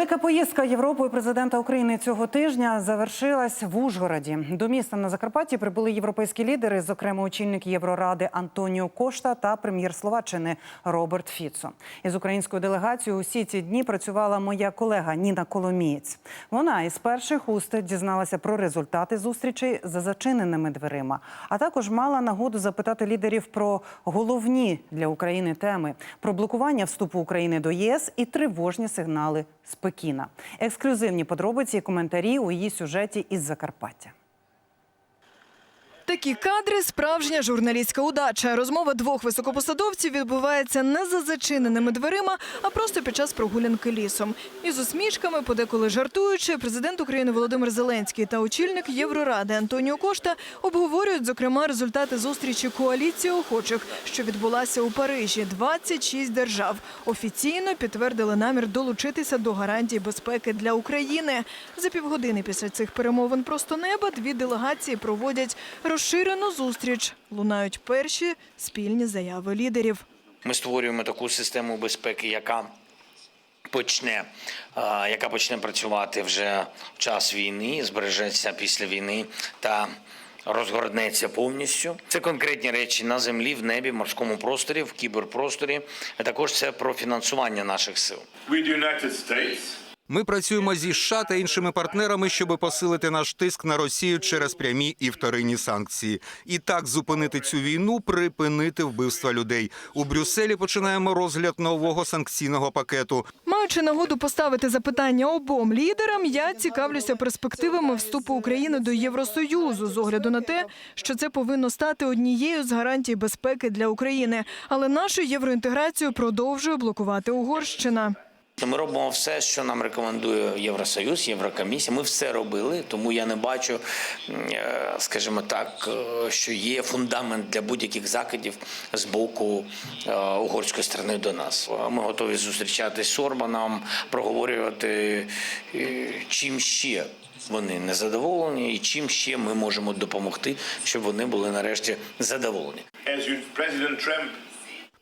Велика поїздка Європою президента України цього тижня завершилась в Ужгороді. До міста на Закарпатті прибули європейські лідери, зокрема очільник Євроради Антоніо Кошта та прем'єр Словаччини Роберт Фіцо. Із українською делегацією усі ці дні працювала моя колега Ніна Коломієць. Вона із перших уст дізналася про результати зустрічей за зачиненими дверима, а також мала нагоду запитати лідерів про головні для України теми: про блокування вступу України до ЄС і тривожні сигнали з Пекіна. Ексклюзивні подробиці і коментарі у її сюжеті із Закарпаття. Такі кадри справжня журналістська удача. Розмова двох високопосадовців відбувається не за зачиненими дверима, а просто під час прогулянки лісом. Із усмішками, подеколи жартуючи, президент України Володимир Зеленський та очільник Євроради Антоніо Кошта обговорюють, зокрема, результати зустрічі коаліції охочих, що відбулася у Парижі. 26 держав офіційно підтвердили намір долучитися до гарантій безпеки для України. За півгодини після цих перемовин просто неба дві делегації проводять розширену зустріч. Лунають перші спільні заяви лідерів. Ми створюємо таку систему безпеки, яка почне, яка почне працювати вже в час війни, збережеться після війни та розгорнеться повністю. Це конкретні речі на землі, в небі, морському просторі, в кіберпросторі. А також це про фінансування наших сил. Ми працюємо зі США та іншими партнерами, щоб посилити наш тиск на Росію через прямі і вторинні санкції. І так зупинити цю війну, припинити вбивства людей. У Брюсселі починаємо розгляд нового санкційного пакету. Маючи нагоду поставити запитання обом лідерам, я цікавлюся перспективами вступу України до Євросоюзу з огляду на те, що це повинно стати однією з гарантій безпеки для України. Але нашу євроінтеграцію продовжує блокувати Угорщина. Ми робимо все, що нам рекомендує Євросоюз, Єврокомісія. Ми все робили, тому я не бачу, е, скажімо так, е, що є фундамент для будь-яких закидів з боку е, угорської сторони до нас. Ми готові зустрічатись з Орбаном, проговорювати, чим ще вони не задоволені, і чим ще ми можемо допомогти, щоб вони були нарешті задоволені. As President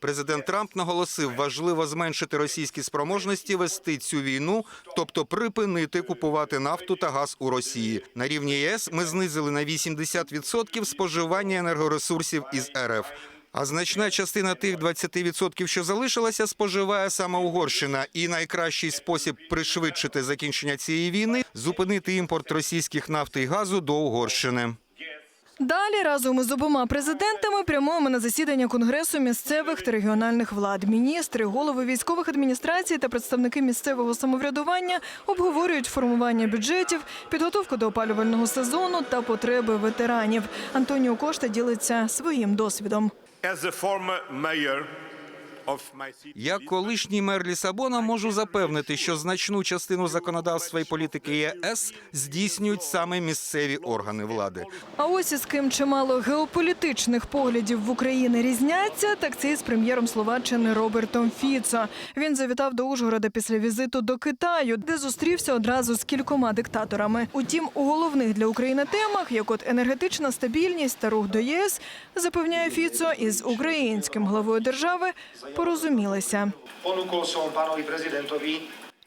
Президент Трамп наголосив, важливо зменшити російські спроможності вести цю війну, тобто припинити купувати нафту та газ у Росії. На рівні ЄС ми знизили на 80% споживання енергоресурсів із РФ. А значна частина тих 20%, що залишилася, споживає саме Угорщина. І найкращий спосіб пришвидшити закінчення цієї війни зупинити імпорт російських нафти і газу до Угорщини. Далі разом із обома президентами прямуємо на засідання конгресу місцевих та регіональних влад. Міністри, голови військових адміністрацій та представники місцевого самоврядування обговорюють формування бюджетів, підготовку до опалювального сезону та потреби ветеранів. Антоніо Кошта ділиться своїм досвідом. as a former mayor Як колишній мер Лісабона можу запевнити, що значну частину законодавства і політики ЄС здійснюють саме місцеві органи влади. А ось із ким чимало геополітичних поглядів в Україні різняться, так це із прем'єром Словаччини Робертом Фіцо. Він завітав до Ужгорода після візиту до Китаю, де зустрівся одразу з кількома диктаторами. Утім, у головних для України темах, як от енергетична стабільність та рух до ЄС, запевняє Фіцо, із українським главою держави порозумілися.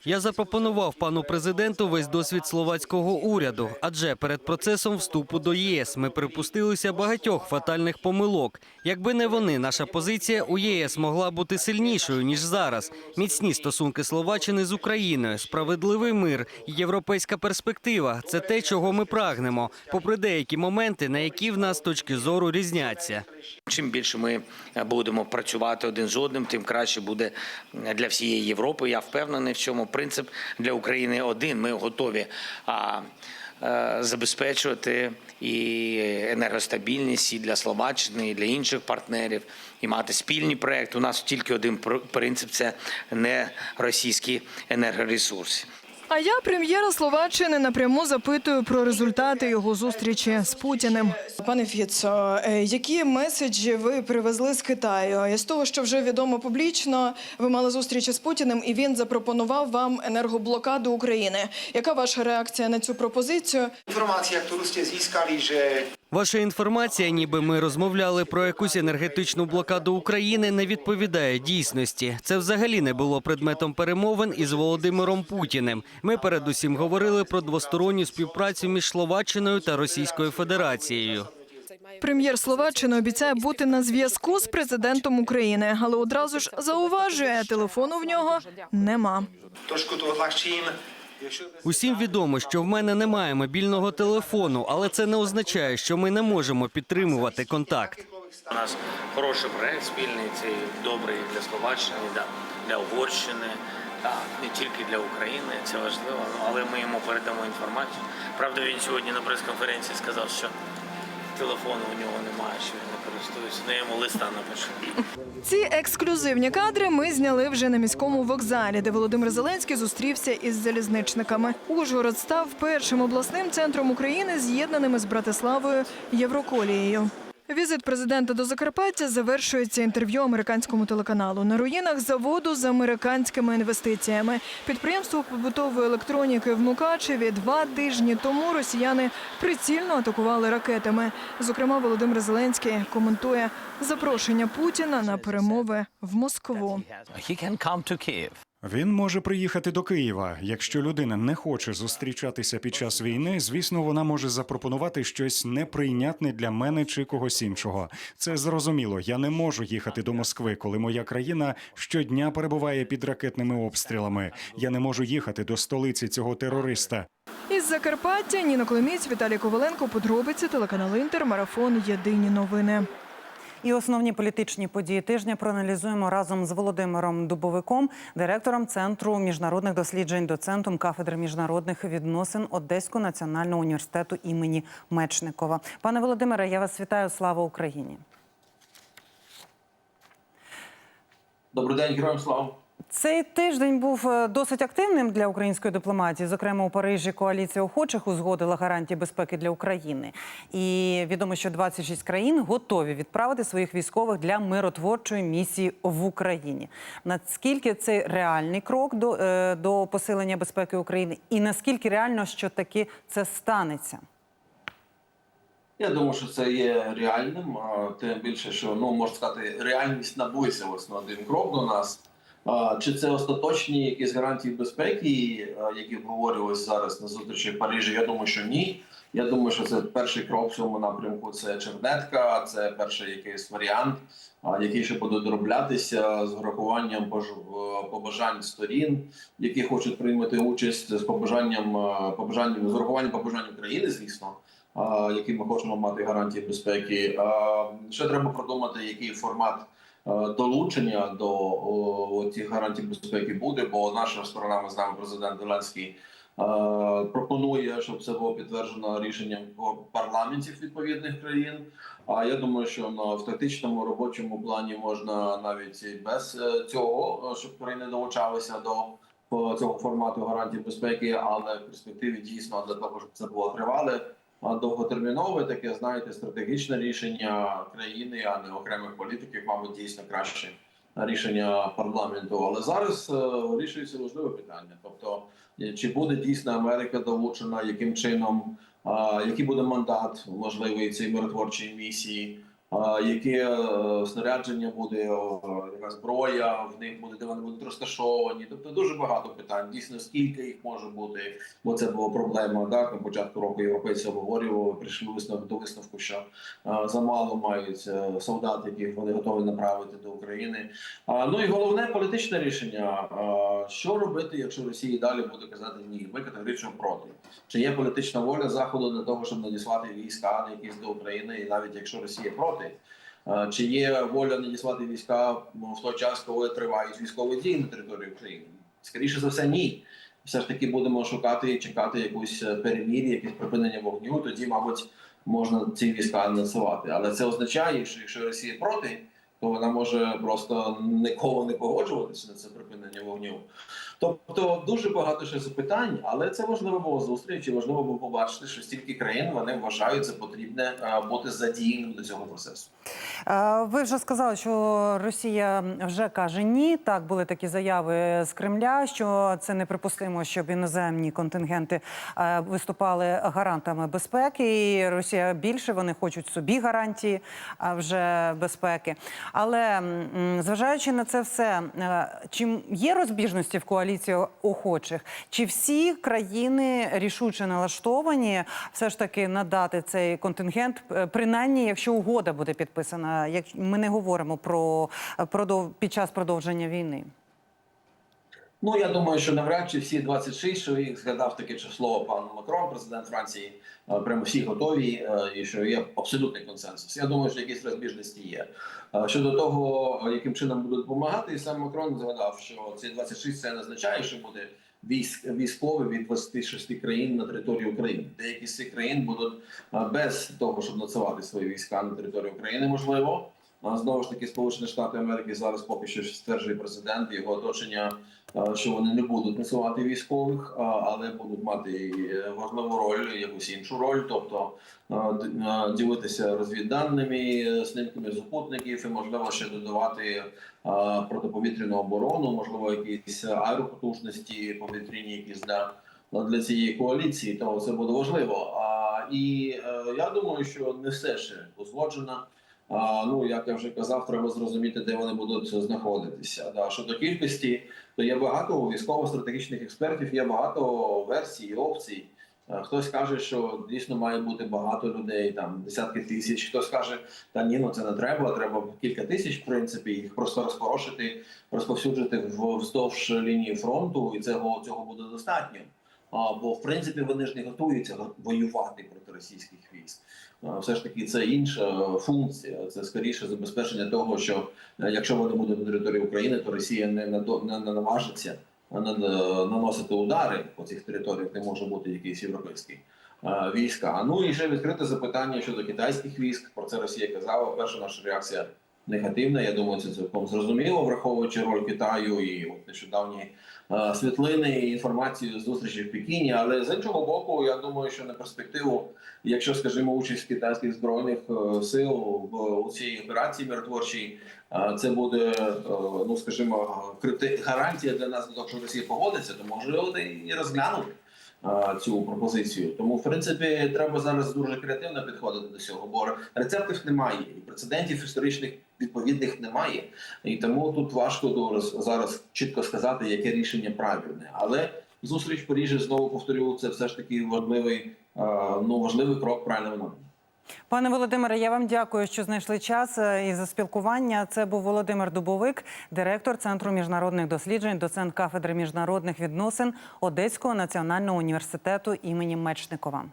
Я запропонував пану президенту весь досвід словацького уряду, адже перед процесом вступу до ЄС ми припустилися багатьох фатальних помилок. Якби не вони, наша позиція у ЄС могла бути сильнішою ніж зараз. Міцні стосунки Словаччини з Україною, справедливий мир, європейська перспектива це те, чого ми прагнемо, попри деякі моменти, на які в нас точки зору різняться. Чим більше ми е, будемо працювати один з одним, тим краще буде для всієї Європи. Я впевнений в цьому. Принцип для України один. Ми готові а, е, забезпечувати і енергостабільність і для Словаччини, і для інших партнерів, і мати спільні проекти. У нас тільки один пр- принцип це не російські енергоресурси. А я прем'єра Словаччини напряму запитую про результати його зустрічі з Путіним. Пане Фіцо, е, які меседжі ви привезли з Китаю? З того, що вже відомо публічно, ви мали зустріч з Путіним, і він запропонував вам енергоблокаду України. Яка ваша реакція на цю пропозицію? Інформація, яку русські získali, že Ваша інформація, ніби ми розмовляли про якусь енергетичну блокаду України, не відповідає дійсності. Це взагалі не було предметом перемовин із Володимиром Путіним. Ми передусім говорили про двосторонню співпрацю між Словаччиною та Російською Федерацією. Прем'єр Словаччини обіцяє бути на зв'язку з президентом України, але одразу ж зауважує, телефону в нього нема. Усім відомо, що в мене немає мобільного телефону, але це не означає, що ми не можемо підтримувати контакт. У нас хороший проект спільний, цей добрий для Словаччини, для, для Угорщини, та не тільки для України, це важливо, але ми йому передамо інформацію. Правда, він сьогодні на прес-конференції сказав, що телефону у нього немає, що він не користується. Ну, я йому листа напишу. Ці ексклюзивні кадри ми зняли вже на міському вокзалі, де Володимир Зеленський зустрівся із залізничниками. Ужгород став першим обласним центром України, з'єднаними з Братиславою Євроколією. Візит президента до Закарпаття завершується інтерв'ю американському телеканалу на руїнах заводу з американськими інвестиціями. Підприємство побутової електроніки в Мукачеві два тижні тому росіяни прицільно атакували ракетами. Зокрема, Володимир Зеленський коментує запрошення Путіна на перемови в Москву. Він може приїхати до Києва. Якщо людина не хоче зустрічатися під час війни, звісно, вона може запропонувати щось неприйнятне для мене чи когось іншого. Це зрозуміло. Я не можу їхати до Москви, коли моя країна щодня перебуває під ракетними обстрілами. Я не можу їхати до столиці цього терориста. Із Закарпаття Ніна Коломієць, Віталій Коваленко. Подробиці телеканал Інтер. Марафон. Єдині новини. І основні політичні події тижня проаналізуємо разом з Володимиром Дубовиком, директором центру міжнародних досліджень, доцентом кафедри міжнародних відносин Одеського національного університету імені Мечникова. Пане Володимире, я вас вітаю. Слава Україні! Добрий день, героям слава. Цей тиждень був е, досить активним для української дипломатії. Зокрема, у Парижі коаліція охочих узгодила гарантії безпеки для України. І відомо, що 26 країн готові відправити своїх військових для миротворчої місії в Україні. Наскільки це реальний крок до, е, до посилення безпеки України, і наскільки реально, що таки це станеться? Я думаю, що це є реальним. Тим більше, що ну можна сказати, реальність наблизилась на один крок до нас. Чи це остаточні якісь гарантії безпеки, які обговорювалися зараз на зустрічі в Парижі? Я думаю, що ні. Я думаю, що це перший крок в цьому напрямку. Це чернетка, це перший якийсь варіант, який ще буде дороблятися з врахуванням е, побажань сторін, які хочуть приймати участь з побажанням е, побажанням з урахуванням побажань України, звісно. які ми хочемо мати гарантії безпеки. Ще треба продумати, який формат долучення до цих гарантій безпеки буде, бо наша сторона, ми знаємо, президент Зеленський е, пропонує, щоб це було підтверджено рішенням парламентів відповідних країн. А я думаю, що на в тактичному робочому плані можна навіть без е, цього, е, щоб країни долучалися до по цього формату гарантій безпеки, але в перспективі дійсно для того, щоб це було тривале. Довготермінове таке, знаєте, стратегічне рішення країни, а не окремих політиків, мабуть, дійсно краще рішення парламенту. Але зараз е, вирішується важливе питання. Тобто, е, чи буде дійсно Америка долучена, яким чином, а, який буде мандат можливий цієї миротворчої місії, яке снарядження буде, яка зброя в них буде, де вони будуть розташовані. Тобто дуже багато питань. Дійсно, скільки їх може бути, бо це була проблема. Так на початку року європейці обговорювали, прийшли висновок до висновку, що е, замало мають е, солдат, яких вони готові направити до України. Ну і головне політичне рішення: що робити, якщо Росія далі буде казати ні, ми категорично проти. Чи є політична воля заходу для того, щоб надіслати війська на якісь до України, і навіть якщо Росія проти. А, Чи є воля надіслати війська в той час, коли тривають військові дії на території України? Скоріше за все, ні. Все ж таки будемо шукати і чекати якусь е, перемір'я, якесь припинення вогню. Тоді, мабуть, можна ці війська насувати. Але це означає, що якщо Росія проти, то вона може просто ніколи не погоджуватися на це припинення вогню. Тобто дуже багато ще запитань, але це важливо було зустріч, і важливо було побачити, що стільки країн вони вважають за потрібне е, бути задіяним до цього процесу. Е, Ви вже сказали, що Росія вже каже ні. Так були такі заяви з Кремля, що це неприпустимо, щоб іноземні контингенти е, виступали гарантами безпеки. І Росія більше вони хочуть собі гарантії вже безпеки. Але зважаючи на це все, е, чи є розбіжності в коаліції охочих? Чи всі країни рішуче налаштовані все ж таки надати цей контингент, е, принаймні, якщо угода буде підписана, як ми не говоримо про е, під час продовження війни? Ну я думаю, що навряд чи всі 26, що їх згадав таке число пан Макрон, президент Франції, е, прямо всі готові, е, і що є абсолютний консенсус. Я думаю, що якісь розбіжності є. Е, Щодо того, яким чином будуть допомагати, сам Макрон згадав, що ці 26 це не означає, що буде військ військові від 26 країн на території України. Деякі з цих країн будуть без того, щоб нацувати свої війська на територію України, можливо. Знову ж таки, Сполучені Штати Америки зараз поки що стверджує президент його оточення, що вони не будуть насувати військових, але будуть мати е, важливу роль, якусь іншу роль, тобто е, е, ділитися розвідданими, е, снимками супутників, і можливо ще додавати е, протиповітряну оборону, можливо, якісь аеропотужності повітряні, якісь для, для цієї коаліції. Тому це буде важливо. І е, я думаю, що не все ще узгоджено. Ну, як я вже казав, треба зрозуміти, де вони будуть знаходитися. Да. Щодо кількості, то є багато військово-стратегічних експертів, є багато версій, опцій. Е, Хтось каже, що дійсно має бути багато людей, там десятки тисяч. Хтось каже, та ні, ну це не треба, треба кілька тисяч, в принципі, їх просто розпорошити, розповсюджити вздовж лінії фронту, і цього, цього буде достатньо. А, бо в принципі вони ж не готуються воювати проти російських військ. А, Все ж таки, це інша функція. Це скоріше забезпечення того, що е, якщо вони будуть на території України, то Росія не надо- не, не наважиться на- на- наносити удари по цих територіях, де може бути якийсь європейський е, війська. Ну і ще відкрите запитання щодо китайських військ. Про це Росія казала. Перша наша реакція негативна. Я думаю, це цілком зрозуміло, враховуючи роль Китаю і от нещодавні світлини і інформацію з зустрічі в Пекіні. Але з іншого боку, я думаю, що на перспективу, якщо скажімо, участь китайських збройних е, сил в цій операції миротворчій, е, це буде е, ну скажімо, гарантія для нас того, що Росія погодиться, то можливо і розглянути. е, Цю пропозицію, тому в принципі треба зараз дуже креативно підходити до цього, бо рецептів немає, і прецедентів історичних відповідних немає. І тому тут важко зараз чітко сказати, яке рішення правильне. Але зустріч в Парижі знову повторю, це все ж таки важливий, е, ну важливий крок в правильному напрямку. Пане Володимире, я вам дякую, що знайшли час е, і за спілкування. Це був Володимир Дубовик, директор Центру міжнародних досліджень, доцент кафедри міжнародних відносин Одеського національного університету імені Мечникова.